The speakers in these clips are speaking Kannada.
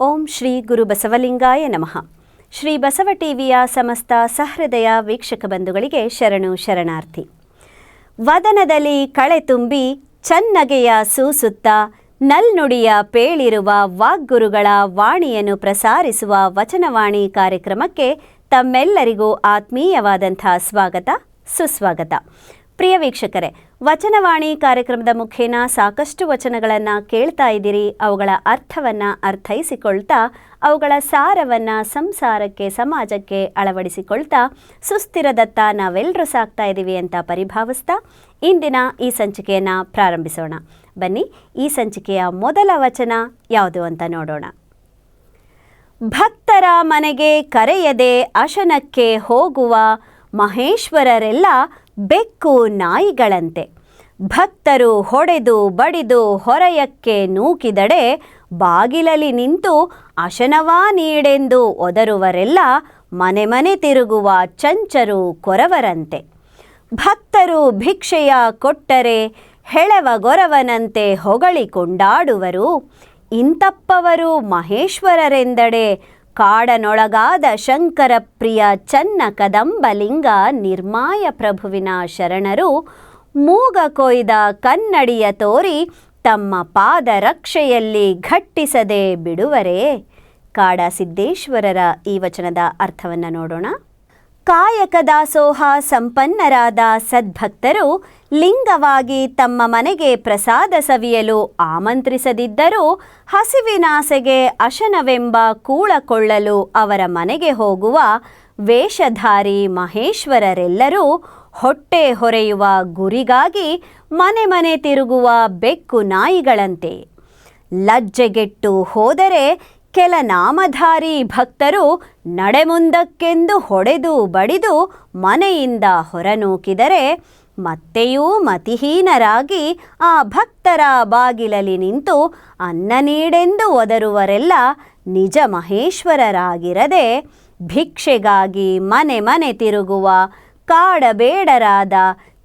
ಓಂ ಶ್ರೀ ಗುರು ಬಸವಲಿಂಗಾಯ ನಮಃ. ಶ್ರೀ ಬಸವ ಟಿವಿಯ ಸಮಸ್ತ ಸಹೃದಯ ವೀಕ್ಷಕ ಬಂಧುಗಳಿಗೆ ಶರಣು ಶರಣಾರ್ಥಿ. ವದನದಲ್ಲಿ ಕಳೆ ತುಂಬಿ, ಚನ್ನಗೆಯ ಸೂಸುತ್ತ, ನಲ್ನುಡಿಯ ಪೇಳಿರುವ ವಾಗ್ಗುರುಗಳ ವಾಣಿಯನ್ನು ಪ್ರಸಾರಿಸುವ ವಚನವಾಣಿ ಕಾರ್ಯಕ್ರಮಕ್ಕೆ ತಮ್ಮೆಲ್ಲರಿಗೂ ಆತ್ಮೀಯವಾದಂಥ ಸ್ವಾಗತ, ಸುಸ್ವಾಗತ. ಪ್ರಿಯ ವೀಕ್ಷಕರೇ ವಚನವಾಣಿ ಕಾರ್ಯಕ್ರಮದ ಮುಖೇನ ಸಾಕಷ್ಟು ವಚನಗಳನ್ನು ಕೇಳ್ತಾ ಇದ್ದೀರಿ. ಅವುಗಳ ಅರ್ಥವನ್ನು ಅರ್ಥೈಸಿಕೊಳ್ತಾ, ಅವುಗಳ ಸಾರವನ್ನು ಸಂಸಾರಕ್ಕೆ, ಸಮಾಜಕ್ಕೆ ಅಳವಡಿಸಿಕೊಳ್ತಾ ಸುಸ್ಥಿರದತ್ತ ನಾವೆಲ್ಲರೂ ಸಾಕ್ತಾ ಇದ್ದೀವಿ ಅಂತ ಪರಿಭಾವಿಸ್ತಾ ಇಂದಿನ ಈ ಸಂಚಿಕೆಯನ್ನು ಪ್ರಾರಂಭಿಸೋಣ. ಬನ್ನಿ, ಈ ಸಂಚಿಕೆಯ ಮೊದಲ ವಚನ ಯಾವುದು ಅಂತ ನೋಡೋಣ. ಭಕ್ತರ ಮನೆಗೆ ಕರೆಯದೆ ಅಶನಕ್ಕೆ ಹೋಗುವ ಮಹೇಶ್ವರರೆಲ್ಲ ಬೆಕ್ಕು ನಾಯಿಗಳಂತೆ. ಭಕ್ತರು ಹೊಡೆದು ಬಡಿದು ಹೊರಯಕ್ಕೆ ನೂಕಿದಡೆ ಬಾಗಿಲಲ್ಲಿ ನಿಂತು ಅಶನವಾ ನೀಡೆಂದು ಒದರುವರೆಲ್ಲ ಮನೆ ಮನೆ ತಿರುಗುವ ಚಂಚರು ಕೊರವರಂತೆ. ಭಕ್ತರು ಭಿಕ್ಷೆಯ ಕೊಟ್ಟರೆ ಹೆಳವ ಗೊರವನಂತೆ ಹೊಗಳಿಕೊಂಡಾಡುವರು. ಇಂತಪ್ಪವರು ಮಹೇಶ್ವರರೆಂದಡೆ ಕಾಡನೊಳಗಾದ ಶಂಕರ ಪ್ರಿಯ ಚನ್ನ ಕದಂಬಲಿಂಗ ನಿರ್ಮಾಯ ಪ್ರಭುವಿನ ಶರಣರು ಮೂಗ ಕೊಯ್ದ ಕನ್ನಡಿಯ ತೋರಿ ತಮ್ಮ ಪಾದ ರಕ್ಷೆಯಲ್ಲಿ ಘಟ್ಟಿಸದೆ ಬಿಡುವರೇ. ಕಾಡ ಸಿದ್ದೇಶ್ವರರ ಈ ವಚನದ ಅರ್ಥವನ್ನು ನೋಡೋಣ. ಕಾಯಕ ದಾಸೋಹ ಸಂಪನ್ನರಾದ ಸದ್ಭಕ್ತರು ಲಿಂಗವಾಗಿ ತಮ್ಮ ಮನೆಗೆ ಪ್ರಸಾದ ಸವಿಯಲು ಆಮಂತ್ರಿಸದಿದ್ದರೂ ಹಸಿವಿನಾಸೆಗೆ ಅಶನವೆಂಬ ಕೂಳಕೊಳ್ಳಲು ಅವರ ಮನೆಗೆ ಹೋಗುವ ವೇಷಧಾರಿ ಮಹೇಶ್ವರರೆಲ್ಲರೂ ಹೊಟ್ಟೆ ಹೊರೆಯುವ ಗುರಿಗಾಗಿ ಮನೆ ಮನೆ ತಿರುಗುವ ಬೆಕ್ಕು ನಾಯಿಗಳಂತೆ. ಲಜ್ಜೆಗೆಟ್ಟು ಹೋದರೆ ಕೆಲ ನಾಮಧಾರಿ ಭಕ್ತರು ನಡೆಮುಂದಕ್ಕೆಂದು ಹೊಡೆದು ಬಡಿದು ಮನೆಯಿಂದ ಹೊರನೂಕಿದರೆ ಮತ್ತೆಯೂ ಮತಿಹೀನರಾಗಿ ಆ ಭಕ್ತರ ಬಾಗಿಲಲ್ಲಿ ನಿಂತು ಅನ್ನ ನೀಡೆಂದು ಒದರುವರೆಲ್ಲ ನಿಜ ಮಹೇಶ್ವರರಾಗಿರದೆ ಭಿಕ್ಷೆಗಾಗಿ ಮನೆ ಮನೆ ತಿರುಗುವ ಕಾಡಬೇಡರಾದ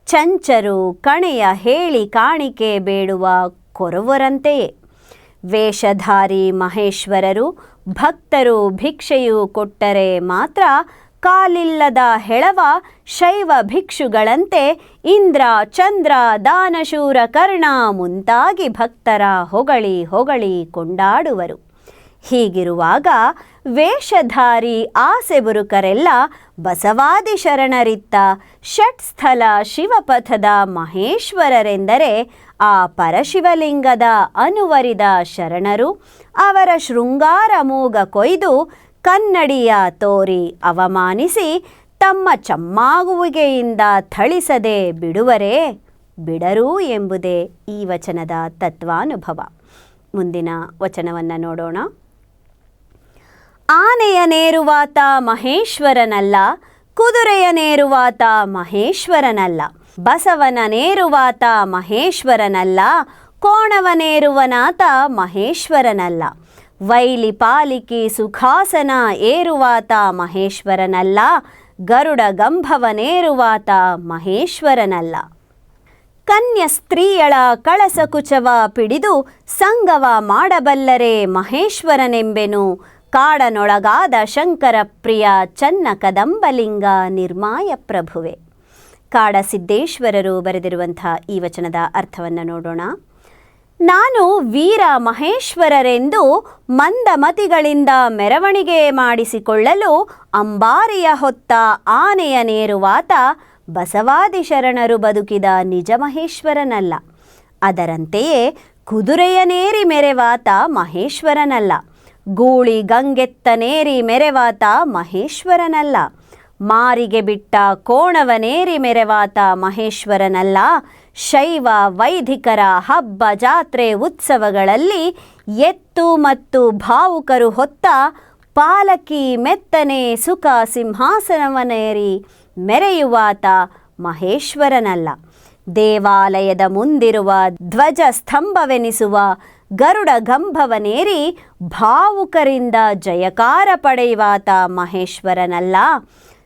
ಚಂಚರು, ಕಣೆಯ ಹೇಳಿ ಕಾಣಿಕೆ ಬೇಡುವ ಕೊರವರಂತೆಯೇ. ವೇಷಧಾರಿ ಮಹೇಶ್ವರರು ಭಕ್ತರು ಭಿಕ್ಷೆಯು ಕೊಟ್ಟರೆ ಮಾತ್ರ ಕಾಲಿಲ್ಲದ ಹೆಳವ ಶೈವ ಭಿಕ್ಷುಗಳಂತೆ ಇಂದ್ರ, ಚಂದ್ರ, ದಾನಶೂರ, ಕರ್ಣ ಮುಂತಾಗಿ ಭಕ್ತರ ಹೊಗಳಿ ಹೊಗಳಿ ಕೊಂಡಾಡುವರು. ಹೀಗಿರುವಾಗ ವೇಷಧಾರಿ ಆಸೆ ಬುರುಕರೆಲ್ಲ ಬಸವಾದಿ ಶರಣರಿತ್ತ ಷಟ್ಸ್ಥಲ ಶಿವಪಥದ ಮಹೇಶ್ವರರೆಂದರೆ ಆ ಪರಶಿವಲಿಂಗದ ಅನುವರಿದ ಶರಣರು ಅವರ ಶೃಂಗಾರ ಮೂಗ ಕೊಯ್ದು ಕನ್ನಡಿಯ ತೋರಿ ಅವಮಾನಿಸಿ ತಮ್ಮ ಚಮ್ಮಾಗುವಿಕೆಯಿಂದ ಥಳಿಸದೆ ಬಿಡುವರೇ ಬಿಡರು ಎಂಬುದೇ ಈ ವಚನದ ತತ್ವಾನುಭವ. ಮುಂದಿನ ವಚನವನ್ನು ನೋಡೋಣ. ಆನೆಯ ನೇರುವಾತ ಮಹೇಶ್ವರನಲ್ಲ ಕುದುರೆಯ ನೇರುವಾತ ಮಹೇಶ್ವರನಲ್ಲ, ಬಸವನ ನೇರುವಾತ ಮಹೇಶ್ವರನಲ್ಲ, ಕೋಣವ ನೇರುವನಾತ ಮಹೇಶ್ವರನಲ್ಲ. ವೈಲಿ ಪಾಲಿಕಿ ಸುಖಾಸನ ಏರುವಾತ ಮಹೇಶ್ವರನಲ್ಲ, ಗರುಡ ಗಂಭವನೇರುವಾತ ಮಹೇಶ್ವರನಲ್ಲ. ಕನ್ಯ ಸ್ತ್ರೀಯಳ ಕಳಸಕುಚವ ಪಿಡಿದು ಸಂಗವ ಮಾಡಬಲ್ಲರೆ ಮಹೇಶ್ವರನೆಂಬೆನು ಕಾಡನೊಳಗಾದ ಶಂಕರ ಪ್ರಿಯ ಚನ್ನ ಕದಂಬಲಿಂಗ ನಿರ್ಮಾಯ ಪ್ರಭುವೆ. ಕಾಡ ಸಿದ್ದೇಶ್ವರರು ಬರೆದಿರುವಂಥ ಈ ವಚನದ ಅರ್ಥವನ್ನು ನೋಡೋಣ. ನಾನು ವೀರ ಮಹೇಶ್ವರರೆಂದು ಮಂದಮತಿಗಳಿಂದ ಮೆರವಣಿಗೆ ಮಾಡಿಸಿಕೊಳ್ಳಲು ಅಂಬಾರಿಯ ಹೊತ್ತ ಆನೆಯ ನೇರುವಾತ ಬಸವಾದಿ ಶರಣರು ಬದುಕಿದ ನಿಜ ಮಹೇಶ್ವರನಲ್ಲ. ಅದರಂತೆಯೇ ಕುದುರೆಯ ನೇರಿ ಮೆರೆವಾತ ಮಹೇಶ್ವರನಲ್ಲ. ಗೂಳಿ ಗಂಗೆತ್ತನೇರಿ ಮೆರೆವಾತ ಮಹೇಶ್ವರನಲ್ಲ. ಮಾರಿಗೆ ಬಿಟ್ಟ ಕೋಣವನೇರಿ ಮೆರೆವಾತ ಮಹೇಶ್ವರನಲ್ಲ. ಶೈವ ವೈದಿಕರ ಹಬ್ಬ ಜಾತ್ರೆ ಉತ್ಸವಗಳಲ್ಲಿ ಎತ್ತು ಮತ್ತು ಭಾವುಕರು ಹೊತ್ತ ಪಾಲಕಿ ಮೆತ್ತನೆ ಸುಖ ಸಿಂಹಾಸನವನೇರಿ ಮೆರೆಯುವಾತ ಮಹೇಶ್ವರನಲ್ಲ. ದೇವಾಲಯದ ಮುಂದಿರುವ ಧ್ವಜ ಸ್ತಂಭವೆನಿಸುವ ಗರುಡ ಗಂಭವನೇರಿ ಭಾವುಕರಿಂದ ಜಯಕಾರ ಪಡೆಯುವಾತ ಮಹೇಶ್ವರನಲ್ಲ.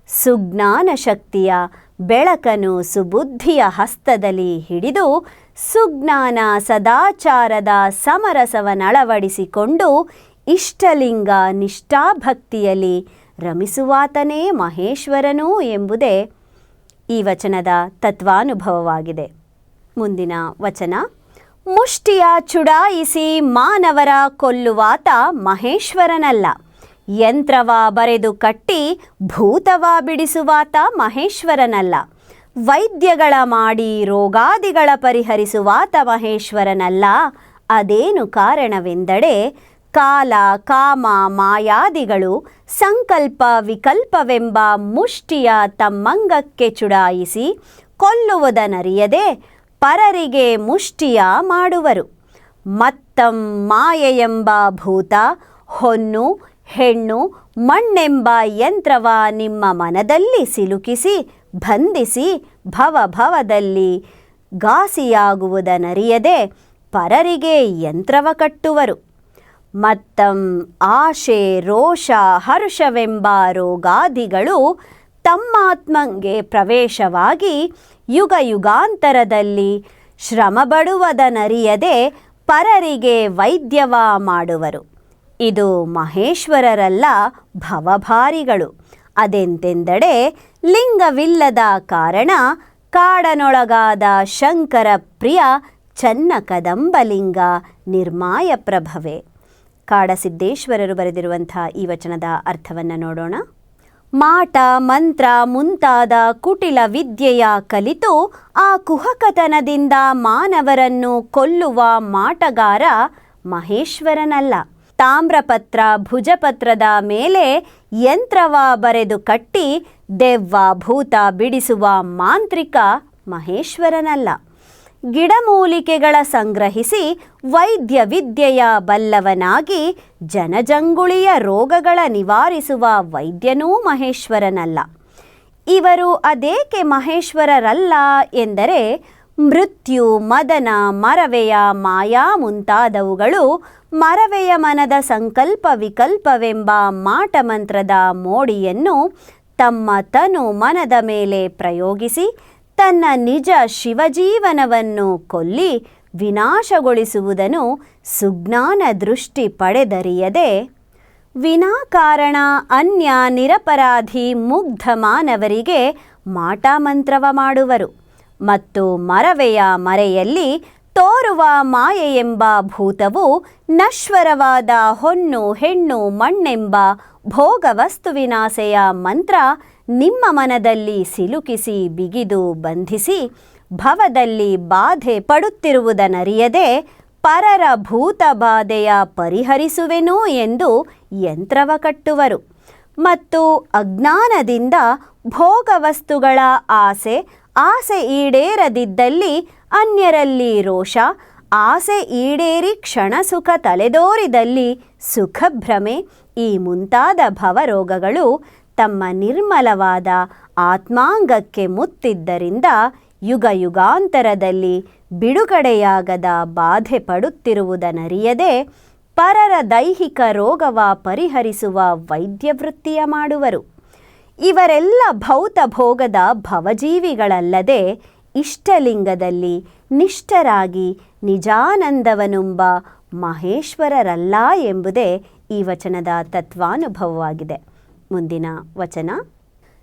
ಸುಜ್ಞಾನ ಶಕ್ತಿಯ ಬೆಳಕನು ಸುಬುದ್ಧಿಯ ಹಸ್ತದಲ್ಲಿ ಹಿಡಿದು ಸುಜ್ಞಾನ ಸದಾಚಾರದ ಸಮರಸವನಳವಡಿಸಿಕೊಂಡು ಇಷ್ಟಲಿಂಗ ನಿಷ್ಠಾಭಕ್ತಿಯಲ್ಲಿ ರಮಿಸುವಾತನೇ ಮಹೇಶ್ವರನು ಎಂಬುದೇ ಈ ವಚನದ ತತ್ವಾನುಭವವಾಗಿದೆ. ಮುಂದಿನ ವಚನ. ಮುಷ್ಟಿಯ ಚುಡಾಯಿಸಿ ಮಾನವರ ಕೊಲ್ಲುವಾತ ಮಹೇಶ್ವರನಲ್ಲ. ಯಂತ್ರವ ಬರೆದು ಕಟ್ಟಿ ಭೂತವ ಬಿಡಿಸುವಾತ ಮಹೇಶ್ವರನಲ್ಲ. ವೈದ್ಯಗಳ ಮಾಡಿ ರೋಗಾದಿಗಳ ಪರಿಹರಿಸುವಾತ ಮಹೇಶ್ವರನಲ್ಲ. ಅದೇನು ಕಾರಣವೆಂದಡೆ ಕಾಲ, ಕಾಮ, ಮಾಯಾದಿಗಳು ಸಂಕಲ್ಪ ವಿಕಲ್ಪವೆಂಬ ಮುಷ್ಟಿಯ ತಮ್ಮಂಗಕ್ಕೆ ಚುಡಾಯಿಸಿ ಕೊಲ್ಲುವುದನರಿಯದೆ ಪರರಿಗೆ ಮುಷ್ಟಿಯ ಮಾಡುವರು. ಮತ್ತಂ ಮಾಯೆಯೆಂಬ ಭೂತ, ಹೊನ್ನು, ಹೆಣ್ಣು, ಮಣ್ಣೆಂಬ ಯಂತ್ರವ ನಿಮ್ಮ ಮನದಲ್ಲಿ ಸಿಲುಕಿಸಿ, ಬಂಧಿಸಿ, ಭವಭವದಲ್ಲಿ ಘಾಸಿಯಾಗುವುದನರಿಯದೆ ಪರರಿಗೆ ಯಂತ್ರವ ಕಟ್ಟುವರು. ಮತ್ತಂ ಆಶೆ, ರೋಷ, ಹರ್ಷವೆಂಬ ರೋಗಾದಿಗಳು ತಮ್ಮಾತ್ಮಂಗೆ ಪ್ರವೇಶವಾಗಿ ಯುಗ ಯುಗಾಂತರದಲ್ಲಿ ಶ್ರಮಪಡುವುದನರಿಯದೆ ಪರರಿಗೆ ವೈದ್ಯವ ಮಾಡುವರು. ಇದು ಮಹೇಶ್ವರರಲ್ಲ, ಭವಭಾರಿಗಳು. ಅದೆಂತೆಂದಡೆ ಲಿಂಗವಿಲ್ಲದ ಕಾರಣ ಕಾಡನೊಳಗಾದ ಶಂಕರ ಪ್ರಿಯ ಚನ್ನ ಕದಂಬಲಿಂಗ ನಿರ್ಮಾಯ ಪ್ರಭವೆ ಕಾಡಸಿದ್ದೇಶ್ವರರು ಬರೆದಿರುವಂಥ ಈ ವಚನದ ಅರ್ಥವನ್ನು ನೋಡೋಣ. ಮಾಟ, ಮಂತ್ರ ಮುಂತಾದ ಕುಟಿಲ ವಿದ್ಯೆಯ ಕಲಿತು ಆ ಕುಹಕತನದಿಂದ ಮಾನವರನ್ನು ಕೊಲ್ಲುವ ಮಾಟಗಾರ ಮಹೇಶ್ವರನಲ್ಲ. ತಾಮ್ರಪತ್ರ ಭುಜಪತ್ರದ ಮೇಲೆ ಯಂತ್ರವ ಬರೆದು ಕಟ್ಟಿ, ದೆವ್ವ ಭೂತ ಬಿಡಿಸುವ ಮಾಂತ್ರಿಕ ಮಹೇಶ್ವರನಲ್ಲ. ಗಿಡಮೂಲಿಕೆಗಳ ಸಂಗ್ರಹಿಸಿ ವೈದ್ಯ ವಿದ್ಯೆಯ ಬಲ್ಲವನಾಗಿ ಜನಜಂಗುಳಿಯ ರೋಗಗಳ ನಿವಾರಿಸುವ ವೈದ್ಯನೂ ಮಹೇಶ್ವರನಲ್ಲ. ಇವರು ಅದೇಕೆ ಮಹೇಶ್ವರರಲ್ಲ ಎಂದರೆ ಮೃತ್ಯು, ಮದನ, ಮರವೆಯ ಮಾಯಾ ಮುಂತಾದವುಗಳು ಮರವೆಯ ಮನದ ಸಂಕಲ್ಪ ವಿಕಲ್ಪವೆಂಬ ಮಾಟಮಂತ್ರದ ಮೋಡಿಯನ್ನು ತಮ್ಮ ತನು ಮನದ ಮೇಲೆ ಪ್ರಯೋಗಿಸಿ ತನ್ನ ನಿಜ ಶಿವಜೀವನವನ್ನು ಕೊಲ್ಲಿ ವಿನಾಶಗೊಳಿಸುವುದನ್ನು ಸುಜ್ಞಾನ ದೃಷ್ಟಿ ಪಡೆದರಿಯದೆ, ವಿನಾಕಾರಣ ಅನ್ಯ ನಿರಪರಾಧಿ ಮುಗ್ಧ ಮಾನವರಿಗೆ ಮಾಟಮಂತ್ರವ ಮಾಡುವರು ಮತ್ತು ಮರವೆಯ ಮರೆಯಲ್ಲಿ ತೋರುವ ಮಾಯೆಯೆಂಬ ಭೂತವು ನಶ್ವರವಾದ ಹೊನ್ನು, ಹೆಣ್ಣು, ಮಣ್ಣೆಂಬ ಭೋಗವಸ್ತುವಿನಾಸೆಯ ಮಂತ್ರ ನಿಮ್ಮ ಮನದಲ್ಲಿ ಸಿಲುಕಿಸಿ, ಬಿಗಿದು ಬಂಧಿಸಿ, ಭವದಲ್ಲಿ ಬಾಧೆ ಪಡುತ್ತಿರುವುದನರಿಯದೆ ಪರರ ಭೂತ ಬಾಧೆಯ ಪರಿಹರಿಸುವೆನು ಎಂದು ಯಂತ್ರವ ಕಟ್ಟುವರು. ಮತ್ತು ಅಜ್ಞಾನದಿಂದ ಭೋಗವಸ್ತುಗಳ ಆಸೆ ಆಸೆ ಈಡೇರದಿದ್ದಲ್ಲಿ ಅನ್ಯರಲ್ಲಿ ರೋಷ, ಆಸೆ ಈಡೇರಿ ಕ್ಷಣ ಸುಖ ತಲೆದೋರಿದಲ್ಲಿ ಸುಖಭ್ರಮೆ, ಈ ಮುಂತಾದ ಭವರೋಗಗಳು ತಮ್ಮ ನಿರ್ಮಲವಾದ ಆತ್ಮಾಂಗಕ್ಕೆ ಮುತ್ತಿದ್ದರಿಂದ ಯುಗ ಯುಗಾಂತರದಲ್ಲಿ ಬಿಡುಗಡೆಯಾಗದ ಬಾಧೆ ಪಡುತ್ತಿರುವುದನರಿಯದೆ ಪರರ ದೈಹಿಕ ರೋಗವ ಪರಿಹರಿಸುವ ವೈದ್ಯವೃತ್ತಿಯ ಮಾಡುವರು. ಇವರೆಲ್ಲ ಭೌತ ಭೋಗದ ಭವಜೀವಿಗಳಲ್ಲದೆ ಇಷ್ಟಲಿಂಗದಲ್ಲಿ ನಿಷ್ಠರಾಗಿ ನಿಜಾನಂದವನುಂಬ ಮಹೇಶ್ವರರಲ್ಲ ಎಂಬುದೇ ಈ ವಚನದ ತತ್ವಾನುಭವವಾಗಿದೆ. ಮುಂದಿನ ವಚನ.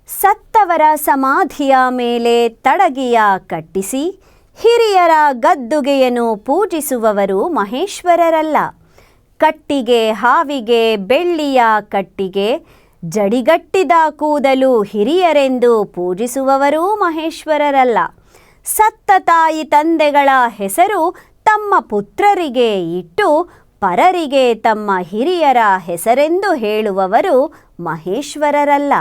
ಸತ್ತವರ ಸಮಾಧಿಯ ಮೇಲೆ ತಡಗಿಯ ಕಟ್ಟಿಸಿ, ಹಿರಿಯರ ಗದ್ದುಗೆಯನ್ನು ಪೂಜಿಸುವವರು ಮಹೇಶ್ವರರಲ್ಲ. ಕಟ್ಟಿಗೆ ಹಾವಿಗೆ, ಬೆಳ್ಳಿಯ ಕಟ್ಟಿಗೆ, ಜಡಿಗಟ್ಟಿದ ಕೂದಲು ಹಿರಿಯರೆಂದು ಪೂಜಿಸುವವರೂ ಮಹೇಶ್ವರರಲ್ಲ. ಸತ್ತ ತಾಯಿ ತಂದೆಗಳ ಹೆಸರು ತಮ್ಮ ಪುತ್ರರಿಗೆ ಇಟ್ಟು ಪರರಿಗೆ ತಮ್ಮ ಹಿರಿಯರ ಹೆಸರೆಂದು ಹೇಳುವವರು ಮಹೇಶ್ವರರಲ್ಲ.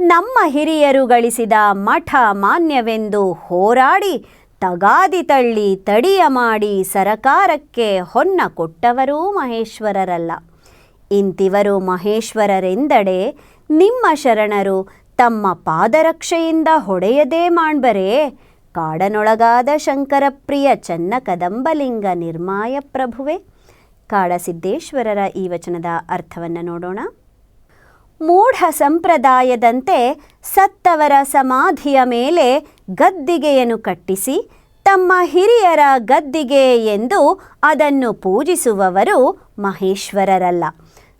ನಮ್ಮ ಹಿರಿಯರು ಗಳಿಸಿದ ಮಠ ಮಾನ್ಯವೆಂದು ಹೋರಾಡಿ ತಗಾದಿ ತಳ್ಳಿ ತಡಿಯ ಮಾಡಿ ಸರಕಾರಕ್ಕೆ ಹೊನ್ನ ಕೊಟ್ಟವರೂ ಮಹೇಶ್ವರರಲ್ಲ. ಇಂತಿವರು ಮಹೇಶ್ವರರೆಂದಡೆ ನಿಮ್ಮ ಶರಣರು ತಮ್ಮ ಪಾದರಕ್ಷೆಯಿಂದ ಹೊಡೆಯದೇ ಮಾಡ್ಬರೇ ಕಾಡನೊಳಗಾದ ಶಂಕರಪ್ರಿಯ ಚನ್ನ ಕದಂಬಲಿಂಗ ನಿರ್ಮಾಯ ಪ್ರಭುವೆ. ಕಾಡಸಿದ್ದೇಶ್ವರರ ಈ ವಚನದ ಅರ್ಥವನ್ನು ನೋಡೋಣ. ಮೂಢ ಸಂಪ್ರದಾಯದಂತೆ ಸತ್ತವರ ಸಮಾಧಿಯ ಮೇಲೆ ಗದ್ದಿಗೆಯನ್ನು ಕಟ್ಟಿಸಿ, ತಮ್ಮ ಹಿರಿಯರ ಗದ್ದಿಗೆ ಎಂದು ಅದನ್ನು ಪೂಜಿಸುವವರು ಮಹೇಶ್ವರರಲ್ಲ.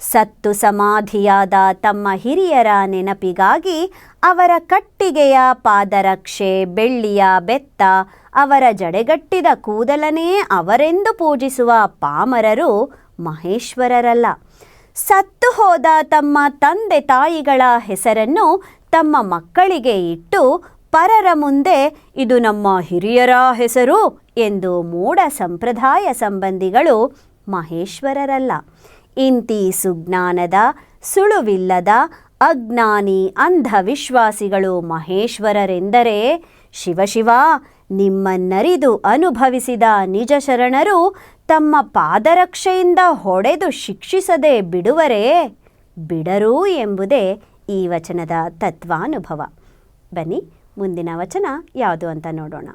ಸತ್ತು ಸಮಾಧಿಯಾದ ತಮ್ಮ ಹಿರಿಯರ ನೆನಪಿಗಾಗಿ ಅವರ ಕಟ್ಟಿಗೆಯ ಪಾದರಕ್ಷೆ, ಬೆಳ್ಳಿಯ ಬೆತ್ತ ಅವರ ಜಡೆಗಟ್ಟಿದ ಕೂದಲನೇ ಅವರೆಂದು ಪೂಜಿಸುವ ಪಾಮರರು ಮಹೇಶ್ವರರಲ್ಲ. ಸತ್ತು ಹೋದ ತಮ್ಮ ತಂದೆ ತಾಯಿಗಳ ಹೆಸರನ್ನು ತಮ್ಮ ಮಕ್ಕಳಿಗೆ ಇಟ್ಟು ಪರರ ಮುಂದೆ ಇದು ನಮ್ಮ ಹಿರಿಯರ ಹೆಸರು ಎಂದು ಮೂಡ ಸಂಪ್ರದಾಯ ಸಂಬಂಧಿಗಳು ಮಹೇಶ್ವರರಲ್ಲ. ಇಂತಿ ಸುಜ್ಞಾನದ, ಸುಳುವಿಲ್ಲದ, ಅಜ್ಞಾನಿ ಅಂಧವಿಶ್ವಾಸಿಗಳು ಮಹೇಶ್ವರರೆಂದರೆ ಶಿವಶಿವ ನಿಮ್ಮನ್ನರಿದು ಅನುಭವಿಸಿದ ನಿಜ ಶರಣರು ತಮ್ಮ ಪಾದರಕ್ಷೆಯಿಂದ ಹೊಡೆದು ಶಿಕ್ಷಿಸದೆ ಬಿಡುವರೇ? ಬಿಡರು ಎಂಬುದೇ ಈ ವಚನದ ತತ್ವಾನುಭವ. ಬನ್ನಿ, ಮುಂದಿನ ವಚನ ಯಾವುದು ಅಂತ ನೋಡೋಣ.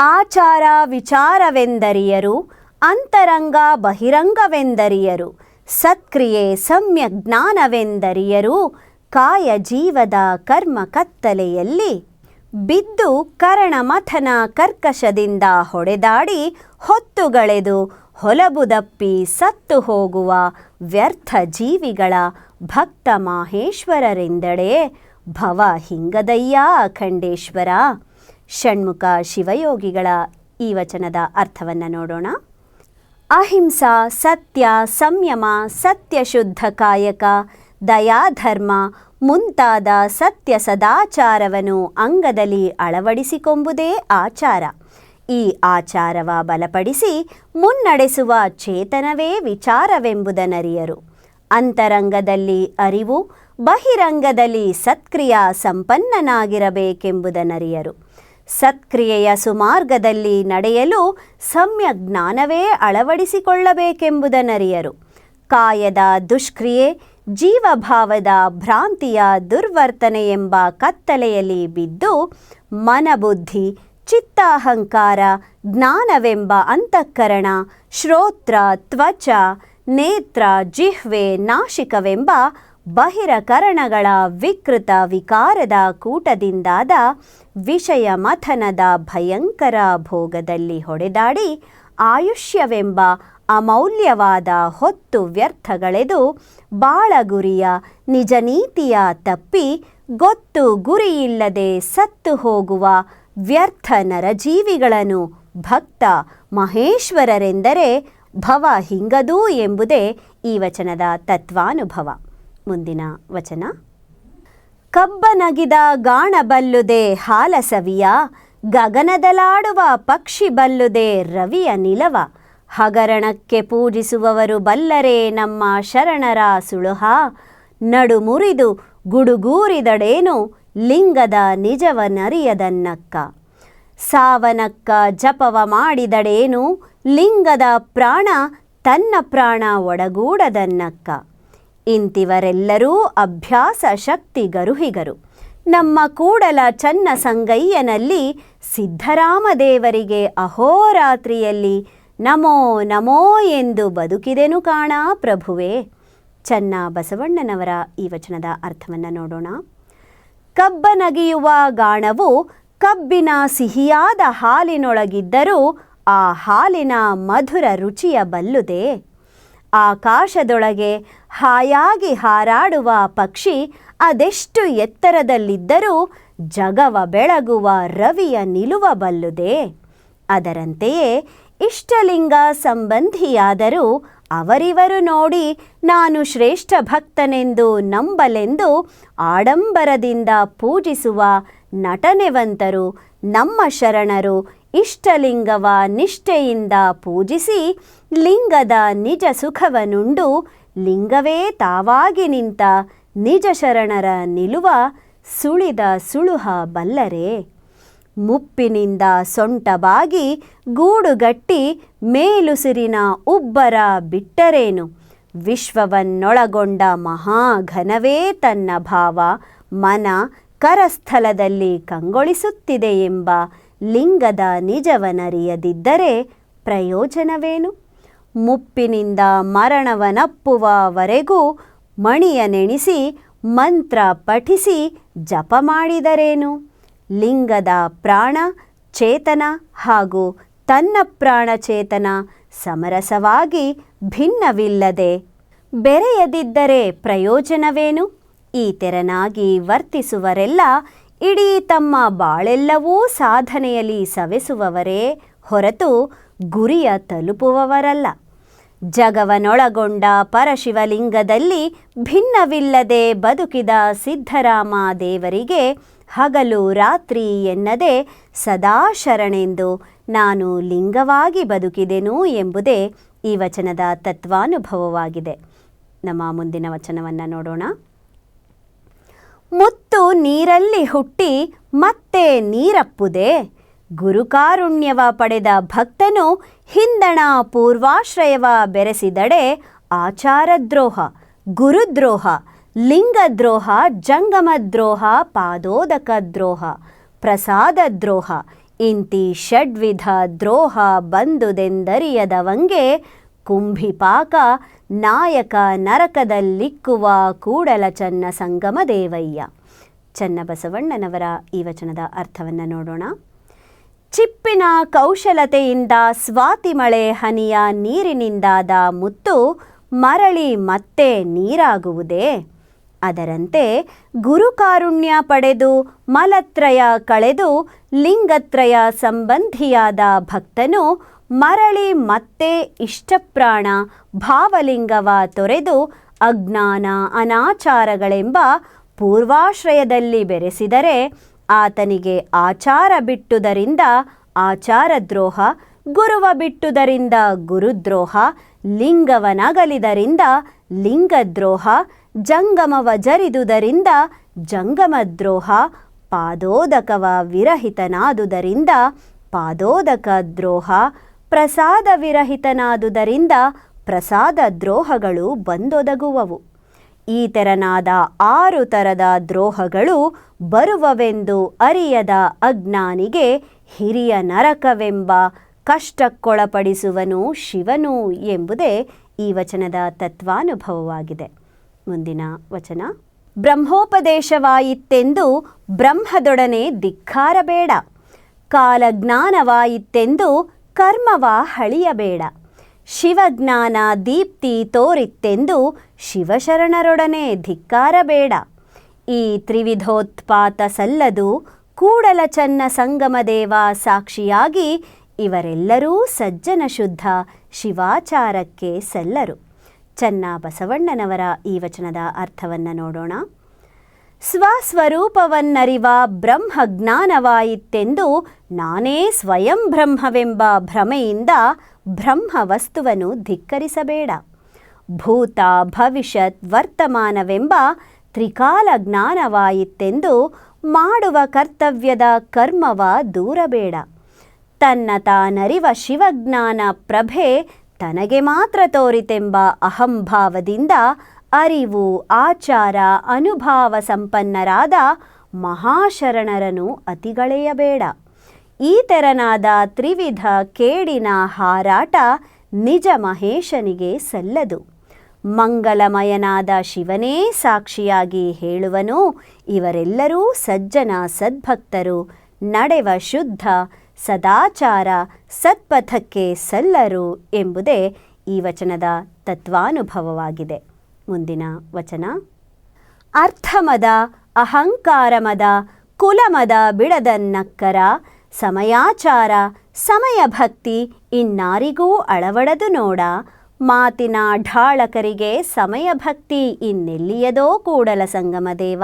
ಆಚಾರ ವಿಚಾರವೆಂದರಿಯರು, ಅಂತರಂಗ ಬಹಿರಂಗವೆಂದರಿಯರು, ಸತ್ಕ್ರಿಯೆ ಸಮ್ಯಕ್ ಜ್ಞಾನವೆಂದರಿಯರು ಕಾಯ ಜೀವದ ಕರ್ಮ ಕತ್ತಲೆಯಲ್ಲಿ ಬಿದ್ದು ಕರಣ ಮಥನ ಕರ್ಕಶದಿಂದ ಹೊಡೆದಾಡಿ ಹೊತ್ತುಗಳೆದು ಹೊಲಬುದಪ್ಪಿ ಸತ್ತು ಹೋಗುವ ವ್ಯರ್ಥ ಜೀವಿಗಳ ಭಕ್ತ ಮಾಹೇಶ್ವರರೆಂದಡೆ ಭವ ಹಿಂಗದಯ್ಯ ಅಖಂಡೇಶ್ವರ. ಷಣ್ಮುಖ ಶಿವಯೋಗಿಗಳ ಈ ವಚನದ ಅರ್ಥವನ್ನು ನೋಡೋಣ. ಅಹಿಂಸಾ, ಸತ್ಯ, ಸಂಯಮ, ಸತ್ಯಶುದ್ಧ ಕಾಯಕ, ದಯಾಧರ್ಮ ಮುಂತಾದ ಸತ್ಯ ಸದಾಚಾರವನ್ನು ಅಂಗದಲ್ಲಿ ಅಳವಡಿಸಿಕೊಂಬುದೇ ಆಚಾರ. ಈ ಆಚಾರವ ಬಲಪಡಿಸಿ ಮುನ್ನಡೆಸುವ ಚೇತನವೇ ವಿಚಾರವೆಂಬುದನರಿಯರು. ಅಂತರಂಗದಲ್ಲಿ ಅರಿವು, ಬಹಿರಂಗದಲ್ಲಿ ಸತ್ಕ್ರಿಯಾ ಸಂಪನ್ನನಾಗಿರಬೇಕೆಂಬುದನರಿಯರು. ಸತ್ಕ್ರಿಯೆಯ ಸುಮಾರ್ಗದಲ್ಲಿ ನಡೆಯಲು ಸಮ್ಯ ಜ್ಞಾನವೇ ಅಳವಡಿಸಿಕೊಳ್ಳಬೇಕೆಂಬುದನರಿಯರು. ಕಾಯದ ದುಷ್ಕ್ರಿಯೆ ಜೀವಭಾವದ ಭ್ರಾಂತಿಯ ದುರ್ವರ್ತನೆ ಎಂಬ ಕತ್ತಲೆಯಲ್ಲಿ ಬಿದ್ದು ಮನಬುದ್ಧಿ, ಚಿತ್ತಾಹಂಕಾರ, ಜ್ಞಾನವೆಂಬ ಅಂತಃಕರಣ, ಶ್ರೋತ್ರ, ತ್ವಚ, ನೇತ್ರ, ಜಿಹ್ವೆ, ನಾಶಿಕವೆಂಬ ಬಹಿರಕರಣಗಳ ವಿಕೃತ ವಿಕಾರದ ಕೂಟದಿಂದಾದ ವಿಷಯ ಮಥನದ ಭಯಂಕರ ಭೋಗದಲ್ಲಿ ಹೊಡೆದಾಡಿ ಆಯುಷ್ಯವೆಂಬ ಅಮೌಲ್ಯವಾದ ಹೊತ್ತು ವ್ಯರ್ಥಗಳೆದು ಬಾಳಗುರಿಯ ನಿಜ ನೀತಿಯ ತಪ್ಪಿ ಗೊತ್ತು ಗುರಿಯಿಲ್ಲದೆ ಸತ್ತು ಹೋಗುವ ವ್ಯರ್ಥ ನರಜೀವಿಗಳನ್ನು ಭಕ್ತ ಮಹೇಶ್ವರರೆಂದರೆ ಭವ ಹಿಂಗದು ಎಂಬುದೇ ಈ ವಚನದ ತತ್ವಾನುಭವ. ಮುಂದಿನ ವಚನ. ಕಬ್ಬನಗಿದ ಗಾಣಬಲ್ಲುದೆ ಹಾಲಸವಿಯ, ಗಗನದಲಾಡುವ ಪಕ್ಷಿ ಬಲ್ಲುದೆ ರವಿಯ ನಿಲವ ಹಗರಣಕ್ಕೆ ಪೂಜಿಸುವವರು ಬಲ್ಲರೇ ನಮ್ಮ ಶರಣರ ಸುಳುಹ. ನಡು ಮುರಿದು ಗುಡುಗೂರಿದಡೇನು ಲಿಂಗದ ನಿಜವನರಿಯದನ್ನಕ್ಕ ಸಾವನಕ್ಕ ಜಪವ ಮಾಡಿದಡೇನು ಲಿಂಗದ ಪ್ರಾಣ ತನ್ನ ಪ್ರಾಣ ಒಡಗೂಡದನ್ನಕ್ಕ. ಇಂತಿವರೆಲ್ಲರೂ ಅಭ್ಯಾಸ ಶಕ್ತಿ ಗರುಹಿಗರು. ನಮ್ಮ ಕೂಡಲ ಚನ್ನ ಸಂಗಯ್ಯನಲ್ಲಿ ಸಿದ್ಧರಾಮದೇವರಿಗೆ ಅಹೋರಾತ್ರಿಯಲ್ಲಿ ನಮೋ ನಮೋ ಎಂದು ಬದುಕಿದೆನು ಕಾಣ ಪ್ರಭುವೇ. ಚನ್ನ ಬಸವಣ್ಣನವರ ಈ ವಚನದ ಅರ್ಥವನ್ನು ನೋಡೋಣ. ಕಬ್ಬನಗಿಯುವ ಗಾಣವು ಕಬ್ಬಿನ ಸಿಹಿಯಾದ ಹಾಲಿನೊಳಗಿದ್ದರೂ ಆ ಹಾಲಿನ ಮಧುರ ರುಚಿಯ ಬಲ್ಲುದೆ. ಆಕಾಶದೊಳಗೆ ಹಾಯಾಗಿ ಹಾರಾಡುವ ಪಕ್ಷಿ ಅದೆಷ್ಟು ಎತ್ತರದಲ್ಲಿದ್ದರೂ ಜಗವ ಬೆಳಗುವ ರವಿಯ ನಿಲುವ ಬಲ್ಲುದೆ. ಅದರಂತೆಯೇ ಇಷ್ಟಲಿಂಗ ಸಂಬಂಧಿಯಾದರೂ ಅವರಿವರು ನೋಡಿ ನಾನು ಶ್ರೇಷ್ಠ ಭಕ್ತನೆಂದು ನಂಬಲೆಂದು ಆಡಂಬರದಿಂದ ಪೂಜಿಸುವ ನಟನೆವಂತರು ನಮ್ಮ ಶರಣರು ಇಷ್ಟಲಿಂಗವ ನಿಷ್ಠೆಯಿಂದ ಪೂಜಿಸಿ ಲಿಂಗದ ನಿಜ ಸುಖವನುಂಡು ಲಿಂಗವೇ ತಾವಾಗಿ ನಿಂತ ನಿಜ ಶರಣರ ನಿಲುವ ಸುಳಿದ ಸುಳುಹ ಬಲ್ಲರೆ. ಮುಪ್ಪಿನಿಂದ ಸೊಂಟಬಾಗಿ ಗೂಡುಗಟ್ಟಿ ಮೇಲುಸಿರಿನ ಉಬ್ಬರ ಬಿಟ್ಟರೇನು? ವಿಶ್ವವನ್ನೊಳಗೊಂಡ ಮಹಾಘನವೇ ತನ್ನ ಭಾವ. ಮನ ಕರಸ್ಥಲದಲ್ಲಿ ಕಂಗೊಳಿಸುತ್ತಿದೆ ಎಂಬ ಲಿಂಗದ ನಿಜವನರಿಯದಿದ್ದರೆ ಪ್ರಯೋಜನವೇನು? ಮುಪ್ಪಿನಿಂದ ಮರಣವನಪ್ಪುವವರೆಗೂ ಮಣಿಯ ನೆಣಿಸಿ ಮಂತ್ರ ಪಠಿಸಿ ಜಪ ಮಾಡಿದರೇನು? ಲಿಂಗದ ಪ್ರಾಣ, ಚೇತನ ಹಾಗೂ ತನ್ನ ಪ್ರಾಣಚೇತನ ಸಮರಸವಾಗಿ ಭಿನ್ನವಿಲ್ಲದೆ ಬೆರೆಯದಿದ್ದರೆ ಪ್ರಯೋಜನವೇನು? ಈ ತೆರನಾಗಿ ವರ್ತಿಸುವರೆಲ್ಲ ಇಡೀ ತಮ್ಮ ಬಾಳೆಲ್ಲವೂ ಸಾಧನೆಯಲ್ಲಿ ಸವೆಸುವವರೇ ಹೊರತು ಗುರಿಯ ತಲುಪುವವರಲ್ಲ. ಜಗವನೊಳಗೊಂಡ ಪರಶಿವಲಿಂಗದಲ್ಲಿ ಭಿನ್ನವಿಲ್ಲದೆ ಬದುಕಿದ ಸಿದ್ಧರಾಮ ದೇವರಿಗೆ ಹಗಲು ರಾತ್ರಿ ಎನ್ನದೆ ಸದಾ ಶರಣೆಂದು ನಾನು ಲಿಂಗವಾಗಿ ಬದುಕಿದೆನು ಎಂಬುದೇ ಈ ವಚನದ ತತ್ವಾನುಭವವಾಗಿದೆ. ನಮ್ಮ ಮುಂದಿನ ವಚನವನ್ನು ನೋಡೋಣ. ಮುತ್ತು ನೀರಲ್ಲಿ ಹುಟ್ಟಿ ಮತ್ತೆ ನೀರಪ್ಪುದೆ. ಗುರುಕಾರುಣ್ಯವ ಪಡೆದ ಭಕ್ತನು ಹಿಂದಣ ಪೂರ್ವಾಶ್ರಯವ ಬೆರೆಸಿದಡೆ ಆಚಾರದ್ರೋಹ, ಗುರುದ್ರೋಹ ಲಿಂಗದ್ರೋಹ, ಜಂಗಮದ್ರೋಹ ಪಾದೋದಕ ದ್ರೋಹ ಇಂತಿ ಷಡ್ವಿಧ ದ್ರೋಹ ಬಂದುದೆಂದರಿಯದವಂಗೆ ಕುಂಭಿಪಾಕ, ನಾಯಕ ನರಕದಲ್ಲಿಕ್ಕುವ ಕೂಡಲ ಚನ್ನ ಸಂಗಮ ದೇವಯ್ಯ ಚನ್ನಬಸವಣ್ಣನವರ ಈ ವಚನದ ಅರ್ಥವನ್ನು ನೋಡೋಣ. ಚಿಪ್ಪಿನ ಕೌಶಲತೆಯಿಂದ ಸ್ವಾತಿ ಮಳೆ ಹನಿಯ ನೀರಿನಿಂದಾದ ಮುತ್ತು ಮರಳಿ ಮತ್ತೆ ನೀರಾಗುವುದೇ? ಅದರಂತೆ ಗುರುಕಾರುಣ್ಯ ಪಡೆದು, ಮಲತ್ರಯ ಕಳೆದು, ಲಿಂಗತ್ರಯ ಸಂಬಂಧಿಯಾದ ಭಕ್ತನು ಮರಳಿ ಮತ್ತೆ ಇಷ್ಟಪ್ರಾಣ ಭಾವಲಿಂಗವ ತೊರೆದು ಅಜ್ಞಾನ ಅನಾಚಾರಗಳೆಂಬ ಪೂರ್ವಾಶ್ರಯದಲ್ಲಿ ಬೆರೆಸಿದರೆ ಆತನಿಗೆ ಆಚಾರ ಬಿಟ್ಟುದರಿಂದ ಆಚಾರದ್ರೋಹ, ಗುರುವ ಬಿಟ್ಟುದರಿಂದ ಗುರುದ್ರೋಹ, ಲಿಂಗವನಗಲಿದರಿಂದ ಲಿಂಗದ್ರೋಹ ಜಂಗಮವ ಜರಿದುದರಿಂದ ಜಂಗಮದ್ರೋಹ ಪಾದೋದಕವ ವಿರಹಿತನಾದುದರಿಂದ ಪಾದೋದಕ ದ್ರೋಹ, ಪ್ರಸಾದ ವಿರಹಿತನಾದುದರಿಂದ ಪ್ರಸಾದ ದ್ರೋಹಗಳು ಬಂದೊದಗುವವು. ಈ ತೆರನಾದ ಆರು ತರದ ದ್ರೋಹಗಳು ಬರುವವೆಂದು ಅರಿಯದ ಅಜ್ಞಾನಿಗೆ ಹಿರಿಯ ನರಕವೆಂಬ ಕಷ್ಟಕ್ಕೊಳಪಡಿಸುವನು ಶಿವನು ಎಂಬುದೇ ಈ ವಚನದ ತತ್ವಾನುಭವವಾಗಿದೆ. ಮುಂದಿನ ವಚನ. ಬ್ರಹ್ಮೋಪದೇಶವಾಯಿತೆಂದು ಬ್ರಹ್ಮದೊಡನೆ ಧಿಕ್ಕಾರಬೇಡ ಕಾಲಜ್ಞಾನವಾಯಿತೆಂದು ಕರ್ಮವ ಹಳಿಯಬೇಡ. ಶಿವಜ್ಞಾನ ದೀಪ್ತಿ ತೋರಿತ್ತೆಂದು ಶಿವಶರಣರೊಡನೆ ಧಿಕ್ಕಾರಬೇಡ ಈ ತ್ರಿವಿಧೋತ್ಪಾತ ಸಲ್ಲದು ಕೂಡಲ ಚನ್ನ ಸಂಗಮದೇವ ಸಾಕ್ಷಿಯಾಗಿ ಇವರೆಲ್ಲರೂ ಸಜ್ಜನ ಶುದ್ಧ ಶಿವಾಚಾರಕ್ಕೆ ಸಲ್ಲರು. ಚನ್ನ ಬಸವಣ್ಣನವರ ಈ ವಚನದ ಅರ್ಥವನ್ನು ನೋಡೋಣ. ಸ್ವಸ್ವರೂಪವನ್ನರಿವ ಬ್ರಹ್ಮಜ್ಞಾನವಾಯಿತೆಂದು ನಾನೇ ಸ್ವಯಂ ಬ್ರಹ್ಮವೆಂಬ ಭ್ರಮೆಯಿಂದ ಬ್ರಹ್ಮ ವಸ್ತುವನ್ನು ಧಿಕ್ಕರಿಸಬೇಡ. ಭೂತ ಭವಿಷ್ಯತ್ ವರ್ತಮಾನವೆಂಬ ತ್ರಿಕಾಲ ಜ್ಞಾನವಾಯಿತೆಂದು ಮಾಡುವ ಕರ್ತವ್ಯದ ಕರ್ಮವ ದೂರಬೇಡ. ತನ್ನ ತಾನರಿವ ಶಿವಜ್ಞಾನ ಪ್ರಭೆ ತನಗೆ ಮಾತ್ರ ತೋರಿತೆಂಬ ಅಹಂಭಾವದಿಂದ ಅರಿವು, ಆಚಾರ, ಅನುಭಾವ ಸಂಪನ್ನರಾದ ಮಹಾಶರಣರನು ಅತಿಗಳೆಯಬೇಡ. ಈ ತ್ರಿವಿಧ ಕೇಡಿನ ಹಾರಾಟ ನಿಜ ಮಹೇಶನಿಗೆ ಸಲ್ಲದು. ಮಂಗಲಮಯನಾದ ಶಿವನೇ ಸಾಕ್ಷಿಯಾಗಿ ಹೇಳುವನು, ಇವರೆಲ್ಲರೂ ಸಜ್ಜನ ಸದ್ಭಕ್ತರು, ನಡೆವ ಶುದ್ಧ ಸದಾಚಾರ ಸತ್ಪಥಕ್ಕೆ ಸಲ್ಲರು ಎಂಬುದೇ ಈ ವಚನದ ತತ್ವಾನುಭವವಾಗಿದೆ. ಮುಂದಿನ ವಚನ. ಅರ್ಥಮದ, ಅಹಂಕಾರಮದ, ಕುಲಮದ ಬಿಡದನ್ನಕ್ಕರ, ಸಮಯಾಚಾರ ಸಮಯ ಭಕ್ತಿ ಇನ್ನಾರಿಗೂ ಅಳವಡದು ನೋಡ. ಮಾತಿನ ಢಾಳಕರಿಗೆ ಸಮಯ ಭಕ್ತಿ ಇನ್ನೆಲ್ಲಿಯದೋ ಕೂಡಲ ಸಂಗಮ ದೇವ.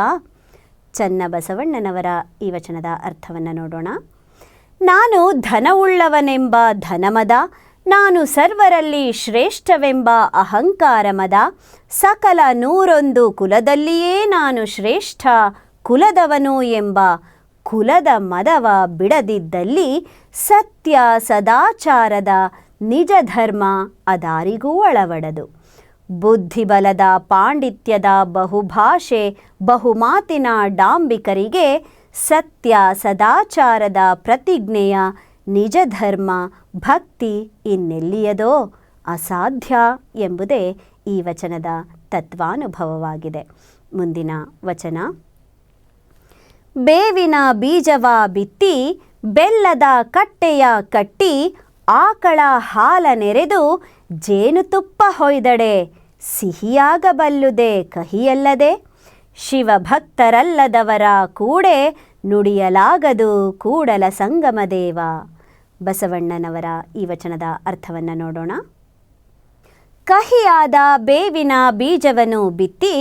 ಚನ್ನಬಸವಣ್ಣನವರ ಈ ವಚನದ ಅರ್ಥವನ್ನು ನೋಡೋಣ. ನಾನು ಧನವುಳ್ಳವನೆಂಬ ಧನಮದ, ನಾನು ಸರ್ವರಲ್ಲಿ ಶ್ರೇಷ್ಠವೆಂಬ ಅಹಂಕಾರಮದ, ಸಕಲ ನೂರೊಂದು ಕುಲದಲ್ಲಿಯೇ ನಾನು ಶ್ರೇಷ್ಠ ಕುಲದವನು ಎಂಬ ಕುಲದ ಮದವ ಬಿಡದಿದ್ದಲ್ಲಿ ಸತ್ಯ ಸದಾಚಾರದ ನಿಜ ಧರ್ಮ ಅದಾರಿಗೂ ಒಳವಡದು ಬುದ್ಧಿಬಲದ ಪಾಂಡಿತ್ಯದ ಬಹುಭಾಷೆ ಬಹುಮಾತಿನ ಡಾಂಬಿಕರಿಗೆ ಸತ್ಯ ಸದಾಚಾರದ ಪ್ರತಿಜ್ಞೆಯ ನಿಜ ಧರ್ಮ ಭಕ್ತಿ ಇನ್ನೆಲ್ಲಿಯದೋ ಅಸಾಧ್ಯ ಎಂಬುದೇ ಈ ವಚನದ ತತ್ವಾನುಭವವಾಗಿದೆ. ಮುಂದಿನ ವಚನ. ಬೇವಿನ ಬೀಜವ ಬಿತ್ತಿ, ಬೆಲ್ಲದ ಕಟ್ಟೆಯ ಕಟ್ಟಿ, ಆಕಳ ಹಾಲ ನೆರೆದು ಜೇನುತುಪ್ಪ ಹೊಯ್ದಡೆ, ಸಿಹಿಯಾಗಬಲ್ಲುದೇ ಕಹಿಯಲ್ಲದೆ. ಶಿವಭಕ್ತರಲ್ಲದವರ ಕೂಡೆ ನುಡಿಯಲಾಗದು ಕೂಡಲ ಸಂಗಮ ದೇವ. ಬಸವಣ್ಣನವರ ಈ ವಚನದ ಅರ್ಥವನ್ನು ನೋಡೋಣ. ಕಹಿಯಾದ ಬೇವಿನ ಬೀಜವನ್ನು ಬಿತ್ತಿ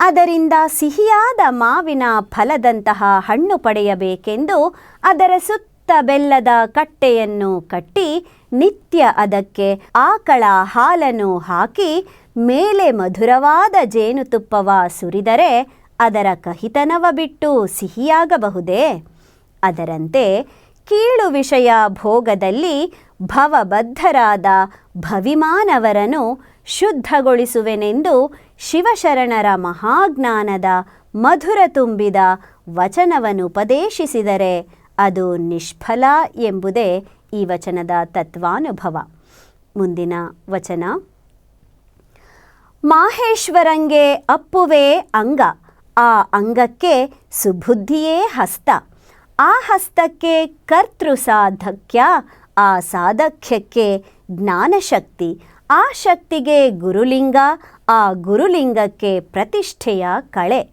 ಅದರಿಂದ ಸಿಹಿಯಾದ ಮಾವಿನ ಫಲದಂತಹ ಹಣ್ಣು ಪಡೆಯಬೇಕೆಂದು ಅದರ ಸುತ್ತ ಬೆಲ್ಲದ ಕಟ್ಟೆಯನ್ನು ಕಟ್ಟಿ ನಿತ್ಯ ಅದಕ್ಕೆ ಆಕಳ ಹಾಲನ್ನು ಹಾಕಿ ಮೇಲೆ ಮಧುರವಾದ ಜೇನುತುಪ್ಪವ ಸುರಿದರೆ ಅದರ ಕಹಿತನವ ಬಿಟ್ಟು ಸಿಹಿಯಾಗಬಹುದೇ? ಅದರಂತೆ ಕೀಳು ವಿಷಯ ಭೋಗದಲ್ಲಿ ಭವಬದ್ಧರಾದ ಭವಿಮಾನವರನು ಶುದ್ಧಗೊಳಿಸುವೆನೆಂದು ಶಿವಶರಣರ ಮಹಾಜ್ಞಾನದ ಮಧುರ ತುಂಬಿದ ವಚನವನ್ನುಪದೇಶಿಸಿದರೆ ಅದು ನಿಷ್ಫಲ ಎಂಬುದೇ ಈ ವಚನದ ತತ್ವಾನುಭವ. ಮುಂದಿನ ವಚನ. ಮಾಹೇಶ್ವರಂಗೆ ಅಪ್ಪುವೇ ಅಂಗ. ಆ ಅಂಗಕ್ಕೆ ಸುಬುದ್ಧಿಯೇ ಹಸ್ತ. ಆ ಹಸ್ತಕ್ಕೆ ಕರ್ತೃ ಸಾಧಕ್ಯ, ಆ ಸಾಧಕ್ಯಕ್ಕೆ ಜ್ಞಾನಶಕ್ತಿ, ಆ ಶಕ್ತಿಗೆ ಗುರುಲಿಂಗ, ಆ ಗುರುಲಿಂಗಕ್ಕೆ ಪ್ರತಿಷ್ಠೆಯ ಕಳೆ.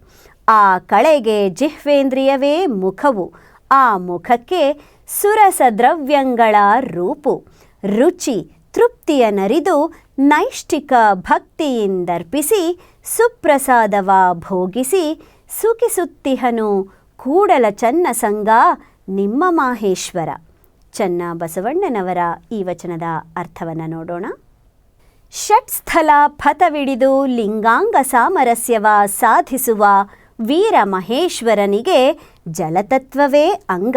ಆ ಕಳೆಗೆ ಜಿಹ್ವೇಂದ್ರಿಯವೇ ಮುಖವು. ಆ ಮುಖಕ್ಕೆ ಸುರಸ ದ್ರವ್ಯಂಗಳ ರೂಪು. ರುಚಿ ತೃಪ್ತಿಯ ನರಿದು ನೈಷ್ಠಿಕ ಭಕ್ತಿಯಿಂದರ್ಪಿಸಿ ಸುಪ್ರಸಾದವ ಭೋಗಿಸಿ ಸುಖಿಸುತ್ತಿಹನು ಕೂಡಲ ಚನ್ನ ಸಂಗ ನಿಮ್ಮ ಮಾಹೇಶ್ವರ. ಚನ್ನ ಬಸವಣ್ಣನವರ ಈ ವಚನದ ಅರ್ಥವನ್ನು ನೋಡೋಣ. ಷಟ್ಸ್ಥಲ ಫತವಿಡಿದು ಲಿಂಗಾಂಗ ಸಾಮರಸ್ಯವ ಸಾಧಿಸುವ ವೀರ ಮಹೇಶ್ವರನಿಗೆ ಜಲತತ್ವವೇ ಅಂಗ.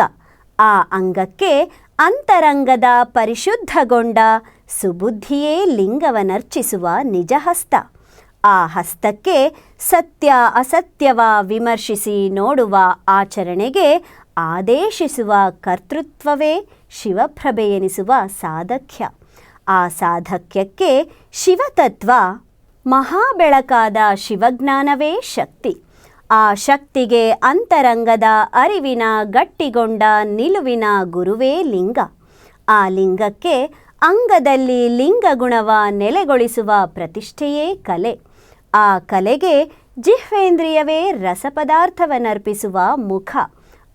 ಆ ಅಂಗಕ್ಕೆ ಅಂತರಂಗದ ಪರಿಶುದ್ಧಗೊಂಡ ಸುಬುದ್ಧಿಯೇ ಲಿಂಗವನರ್ಚಿಸುವ ನಿಜ ಹಸ್ತ ಆ ಹಸ್ತಕ್ಕೆ ಸತ್ಯ ಅಸತ್ಯವ ವಿಮರ್ಶಿಸಿ ನೋಡುವ ಆಚರಣೆಗೆ ಆದೇಶಿಸುವ ಕರ್ತೃತ್ವವೇ ಶಿವಪ್ರಭೆ ಎನಿಸುವ ಸಾಧಕ್ಯ. ಆ ಸಾಧಕ್ಯಕ್ಕೆ ಶಿವತತ್ವ, ಮಹಾಬೆಳಕಾದ ಶಿವಜ್ಞಾನವೇ ಶಕ್ತಿ. ಆ ಶಕ್ತಿಗೆ ಅಂತರಂಗದ ಅರಿವಿನ ಗಟ್ಟಿಗೊಂಡ ನಿಲುವಿನ ಗುರುವೇ ಲಿಂಗ. ಆ ಲಿಂಗಕ್ಕೆ ಅಂಗದಲ್ಲಿ ಲಿಂಗಗುಣವ ನೆಲೆಗೊಳಿಸುವ ಪ್ರತಿಷ್ಠೆಯೇ ಕಲೆ. ಆ ಕಲೆಗೆ ಜಿಹ್ವೇಂದ್ರಿಯವೇ ರಸಪದಾರ್ಥವನ್ನರ್ಪಿಸುವ ಮುಖ.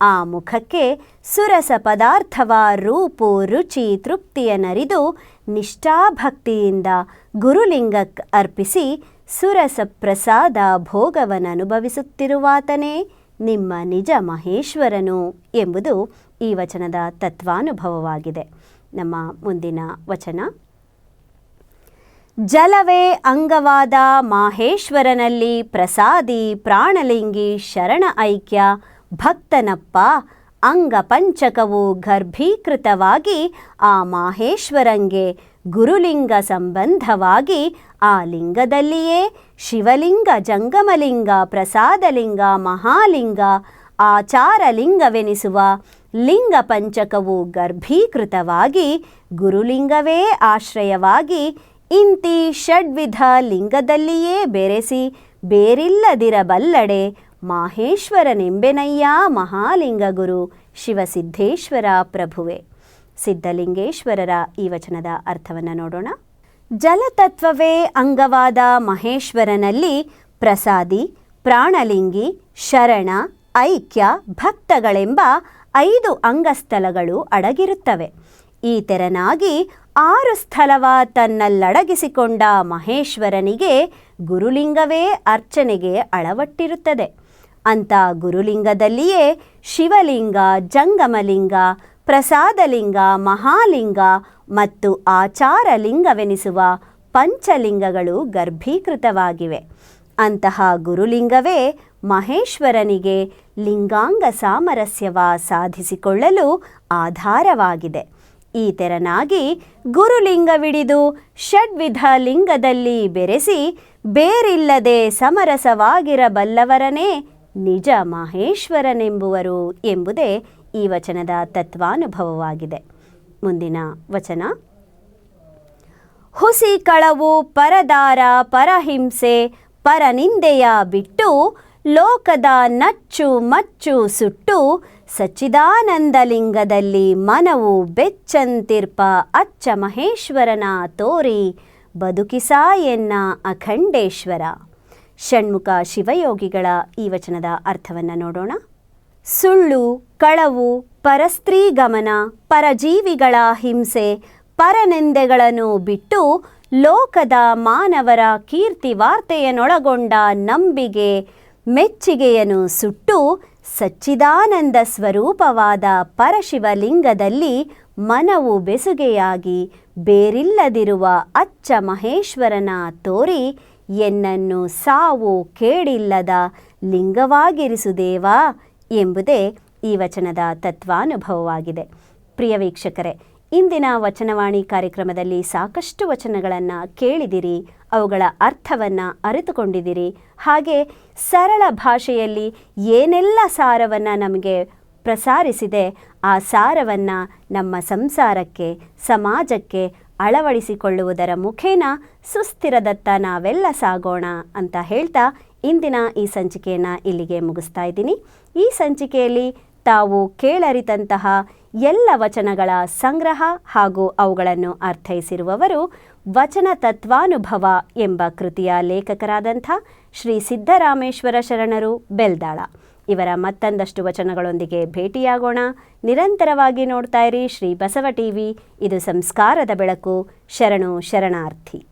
ಆ ಮುಖಕ್ಕೆ ಸುರಸ ಪದಾರ್ಥವ ರೂಪು ರುಚಿ ತೃಪ್ತಿಯನ್ನರಿದು ನಿಷ್ಠಾಭಕ್ತಿಯಿಂದ ಗುರುಲಿಂಗಕ್ಕೆ ಅರ್ಪಿಸಿ ಸುರಸ ಪ್ರಸಾದ ಭೋಗವನ್ನನುಭವಿಸುತ್ತಿರುವಾತನೇ ನಿಮ್ಮ ನಿಜ ಮಹೇಶ್ವರನು ಎಂಬುದು ಈ ವಚನದ ತತ್ವಾನುಭವವಾಗಿದೆ. ನಮ್ಮ ಮುಂದಿನ ವಚನ ಜಲವೇ ಅಂಗವಾದ ಮಾಹೇಶ್ವರನಲ್ಲಿ ಪ್ರಸಾದಿ ಪ್ರಾಣಲಿಂಗಿ ಶರಣ ಐಕ್ಯ ಭಕ್ತನಪ್ಪ ಅಂಗ ಪಂಚಕವು ಗರ್ಭೀಕೃತವಾಗಿ ಆ ಮಾಹೇಶ್ವರಂಗೆ ಗುರುಲಿಂಗ ಸಂಬಂಧವಾಗಿ ಆ ಲಿಂಗದಲ್ಲಿಯೇ ಶಿವಲಿಂಗ, ಜಂಗಮಲಿಂಗ, ಪ್ರಸಾದಲಿಂಗ, ಮಹಾಲಿಂಗ, ಆಚಾರಲಿಂಗವೆನಿಸುವ ಲಿಂಗ ಪಂಚಕವು ಗರ್ಭೀಕೃತವಾಗಿ ಗುರುಲಿಂಗವೇ ಆಶ್ರಯವಾಗಿ ಇಂತಿ ಷಡ್ವಿಧ ಲಿಂಗದಲ್ಲಿಯೇ ಬೆರೆಸಿ ಬೇರಿಲ್ಲದಿರಬಲ್ಲಡೆ ಮಾಹೇಶ್ವರನೆಂಬೆನಯ್ಯ ಮಹಾಲಿಂಗ ಗುರು ಶಿವಸಿದ್ದೇಶ್ವರ ಪ್ರಭುವೆ. ಸಿದ್ಧಲಿಂಗೇಶ್ವರರ ಈ ವಚನದ ಅರ್ಥವನ್ನು ನೋಡೋಣ. ಜಲತತ್ವವೇ ಅಂಗವಾದ ಮಹೇಶ್ವರನಲ್ಲಿ ಪ್ರಸಾದಿ, ಪ್ರಾಣಲಿಂಗಿ, ಶರಣ, ಐಕ್ಯ, ಭಕ್ತಗಳೆಂಬ ಐದು ಅಂಗಸ್ಥಲಗಳು ಅಡಗಿರುತ್ತವೆ. ಈ ತೆರನಾಗಿ ಆರು ಸ್ಥಳವ ತನ್ನಲ್ಲಡಗಿಸಿಕೊಂಡ ಮಹೇಶ್ವರನಿಗೆ ಗುರುಲಿಂಗವೇ ಅರ್ಚನೆಗೆ ಅಳವಟ್ಟಿರುತ್ತದೆ. ಅಂಥ ಗುರುಲಿಂಗದಲ್ಲಿಯೇ ಶಿವಲಿಂಗ, ಜಂಗಮಲಿಂಗ, ಪ್ರಸಾದಲಿಂಗ, ಮಹಾಲಿಂಗ ಮತ್ತು ಆಚಾರಲಿಂಗವೆನಿಸುವ ಪಂಚಲಿಂಗಗಳು ಗರ್ಭೀಕೃತವಾಗಿವೆ. ಅಂತಹ ಗುರುಲಿಂಗವೇ ಮಹೇಶ್ವರನಿಗೆ ಲಿಂಗಾಂಗ ಸಾಮರಸ್ಯವ ಸಾಧಿಸಿಕೊಳ್ಳಲು ಆಧಾರವಾಗಿದೆ. ಈ ತೆರನಾಗಿ ಗುರುಲಿಂಗವಿಡಿದು ಷಡ್ವಿಧ ಲಿಂಗದಲ್ಲಿ ಬೆರೆಸಿ ಬೇರಿಲ್ಲದೆ ಸಮರಸವಾಗಿರಬಲ್ಲವರನೇ ನಿಜ ಮಹೇಶ್ವರನೆಂಬುವರು ಎಂಬುದೇ ಈ ವಚನದ ತತ್ವಾನುಭವವಾಗಿದೆ. ಮುಂದಿನ ವಚನ. ಹುಸಿ ಕಳವು ಪರದಾರ ಪರಹಿಂಸೆ ಪರನಿಂದೆಯ ಬಿಟ್ಟು ಲೋಕದ ನಚ್ಚು ಮಚ್ಚು ಸುಟ್ಟು ಸಚ್ಚಿದಾನಂದಲಿಂಗದಲ್ಲಿ ಮನವು ಬೆಚ್ಚಂತಿರ್ಪ ಅಚ್ಚ ಮಹೇಶ್ವರನ ತೋರಿ ಬದುಕಿಸ ಎನ್ನ ಅಖಂಡೇಶ್ವರ. ಷಣ್ಮುಖ ಶಿವಯೋಗಿಗಳ ಈ ವಚನದ ಅರ್ಥವನ್ನು ನೋಡೋಣ. ಸುಳ್ಳು, ಕಳವು ಪರಸ್ತ್ರೀ ಗಮನ ಪರಜೀವಿಗಳ ಹಿಂಸೆ, ಪರನಿಂದೆಗಳನ್ನು ಬಿಟ್ಟು ಲೋಕದ ಮಾನವರ ಕೀರ್ತಿ ವಾರ್ತೆಯನ್ನೊಳಗೊಂಡ ನಂಬಿಗೆ ಮೆಚ್ಚುಗೆಯನ್ನು ಸುಟ್ಟು ಸಚ್ಚಿದಾನಂದ ಸ್ವರೂಪವಾದ ಪರಶಿವಲಿಂಗದಲ್ಲಿ ಮನವು ಬೆಸುಗೆಯಾಗಿ ಬೇರಿಲ್ಲದಿರುವ ಅಚ್ಚ ಮಹೇಶ್ವರನ ತೋರಿ ಎನ್ನನ್ನು ಸಾವು ಕೇಳಿಲ್ಲದ ಲಿಂಗವಾಗಿರಿಸುದೇವಾ ಎಂಬುದೇ ಈ ವಚನದ ತತ್ವಾನುಭವವಾಗಿದೆ. ಪ್ರಿಯ ವೀಕ್ಷಕರೇ ಇಂದಿನ ವಚನವಾಣಿ ಕಾರ್ಯಕ್ರಮದಲ್ಲಿ ಸಾಕಷ್ಟು ವಚನಗಳನ್ನು ಕೇಳಿದಿರಿ, ಅವುಗಳ ಅರ್ಥವನ್ನು ಅರಿತುಕೊಂಡಿದ್ದೀರಿ ಹಾಗೆ ಸರಳ ಭಾಷೆಯಲ್ಲಿ ಏನೆಲ್ಲ ಸಾರವನ್ನು ನಮಗೆ ಪ್ರಸಾರಿಸಿದೆ, ಆ ಸಾರವನ್ನು ನಮ್ಮ ಸಂಸಾರಕ್ಕೆ, ಸಮಾಜಕ್ಕೆ ಅಳವಡಿಸಿಕೊಳ್ಳುವುದರ ಮುಖೇನ ಸುಸ್ಥಿರದತ್ತ ನಾವೆಲ್ಲ ಸಾಗೋಣ ಅಂತ ಹೇಳ್ತಾ ಇಂದಿನ ಈ ಸಂಚಿಕೆಯನ್ನು ಇಲ್ಲಿಗೆ ಮುಗಿಸ್ತಾ ಇದ್ದೀನಿ. ಈ ಸಂಚಿಕೆಯಲ್ಲಿ ತಾವು ಕೇಳರಿತಂತಹ ಎಲ್ಲ ವಚನಗಳ ಸಂಗ್ರಹ ಹಾಗೂ ಅವುಗಳನ್ನು ಅರ್ಥೈಸಿರುವವರು ವಚನ ತತ್ವಾನುಭವ ಎಂಬ ಕೃತಿಯ ಲೇಖಕರಾದಂಥ ಶ್ರೀ ಸಿದ್ದರಾಮೇಶ್ವರ ಶರಣರು ಬೆಲ್ದಾಳ. ಇವರ ಮತ್ತೊಂದಷ್ಟು ವಚನಗಳೊಂದಿಗೆ ಭೇಟಿಯಾಗೋಣ. ನಿರಂತರವಾಗಿ ನೋಡ್ತಾ ಇರಿ ಶ್ರೀ ಬಸವ ಟಿವಿ. ಇದು ಸಂಸ್ಕಾರದ ಬೆಳಕು. ಶರಣು ಶರಣಾರ್ಥಿ.